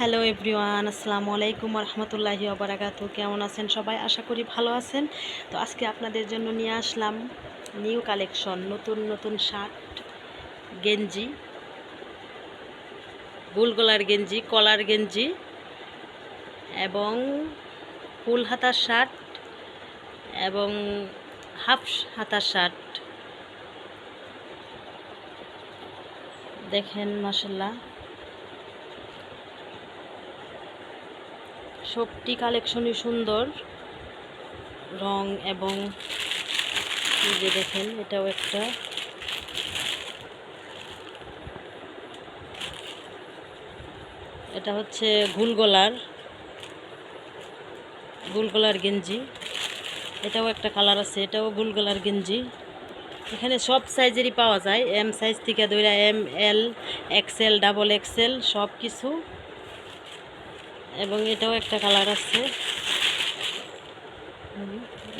Hello everyone আসসালামু আলাইকুম রহমতুল্লাহি ওবরাকাতু কেমন আছেন সবাই? আশা করি ভালো আছেন। তো আজকে আপনাদের জন্য নিয়ে আসলাম নিউ কালেকশন নতুন নতুন শার্ট গেঞ্জি বুল গলার গেঞ্জি, কলার গেঞ্জি এবং ফুল হাতার শার্ট এবং হাফ হাতার শার্ট দেখেন মাসাল্লাহ সবটি কালেকশনই সুন্দর। রং এবং যে দেখেন, এটাও একটা। এটা হচ্ছে গুলগলার গুলগলার গেঞ্জি। এটাও একটা কালার আছে, এটাও গুলগলার গেঞ্জি। এখানে সব সাইজেরই পাওয়া যায়, এম সাইজ থেকে ধরে M L XL double XL সব কিছু এবং এটাও একটা কালার আছে।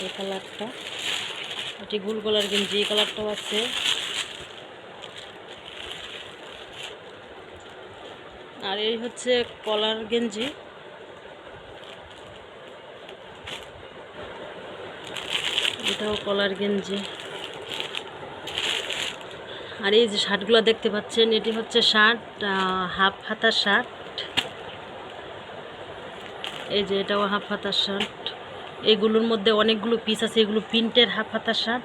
এই কালারটা। এটি গুল গলার গেঞ্জি, এই কালারটাও আছে। আর এই হচ্ছে কলার গেঞ্জি। এটাও কলার গেঞ্জি। আর এই যে শার্টগুলো দেখতে পাচ্ছেন, এটি হচ্ছে শার্ট হাফ হাতার শার্ট। এই যে এটাও হাফ হাতার শার্ট। এগুলোর মধ্যে অনেকগুলো পিস আছে, এগুলো প্রিন্টের হাফ হাতার শার্ট।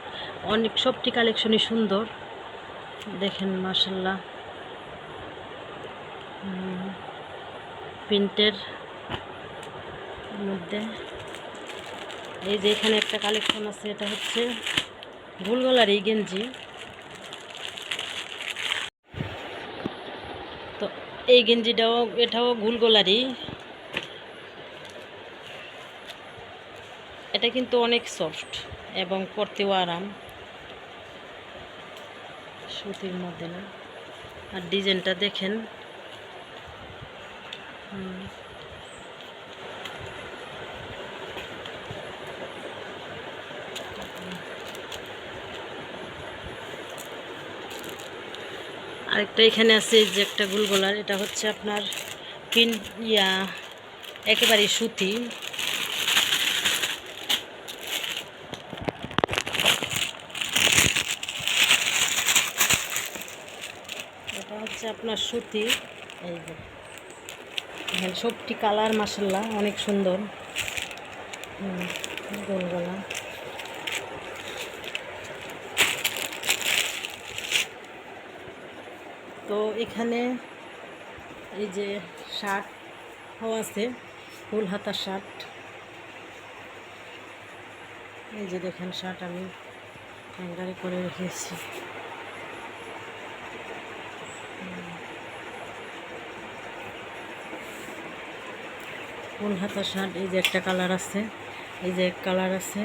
অনেক, সবটি কালেকশনই সুন্দর। দেখেন মাসাল্লাহ প্রিন্টের মধ্যে। এই যে এখানে একটা কালেকশন আছে, এটা হচ্ছে ভুলগলার এই গেঞ্জি। তো এই গেঞ্জিটাও, এটাও গুলগোলারই এটা কিন্তু অনেক সফট এবং পরতেও আরাম। সুতির মধ্যে না। আর ডিজাইনটা দেখেন। আরেকটা এখানে আছে যে একটা গুলগোলার, এটা হচ্ছে আপনার পিন, ইয়া একেবারে সুতি। এটা হচ্ছে আপনার সুতি। এই যে। এখানে সবটি কালার মাসাল্লা অনেক সুন্দর। গোল গলা। তো এখানে এই যে শার্টও আছে, ফুল হাতা শার্ট। এই যে দেখেন শার্ট আমি হ্যাঙ্গারে করে রেখেছি। ফুল হাতা শার্ট, এই যে একটা কালার আছে, এই যে এক কালার আছে।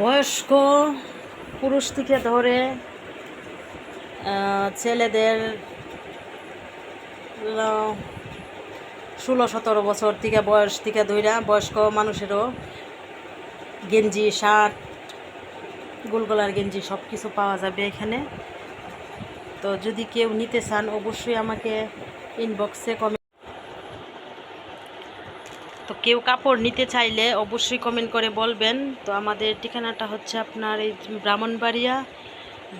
বয়স্ক পুরুষ থেকে ধরে ছেলেদের ষোলো সতেরো বছর থেকে বয়স থেকে ধইরা বয়স্ক মানুষেরও গেঞ্জি, শার্ট গোলগলার গেঞ্জি সব কিছু পাওয়া যাবে এখানে। তো যদি কেউ নিতে চান, অবশ্যই আমাকে ইনবক্সে কমেন্ট তো কেউ কাপড় নিতে চাইলে অবশ্যই কমেন্ট করে বলবেন। তো আমাদের ঠিকানাটা হচ্ছে আপনার এই ব্রাহ্মণবাড়িয়া,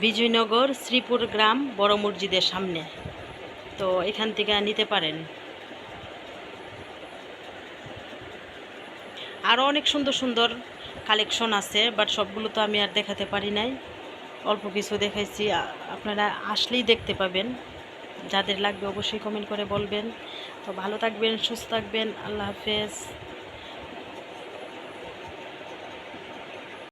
বিজয়নগর, শ্রীপুর গ্রাম, বড় মসজিদের সামনে। তো এখান থেকে নিতে পারেন। আরও অনেক সুন্দর সুন্দর কালেকশন আছে বাট সবগুলো তো আমি আর দেখাতে পারি নাই। অল্প কিছু দেখাইছি আপনারা আসলেই দেখতে পাবেন। যাদের লাগবে অবশ্যই কমেন্ট করে বলবেন। তো ভালো থাকবেন, সুস্থ থাকবেন, আল্লাহ হাফেজ।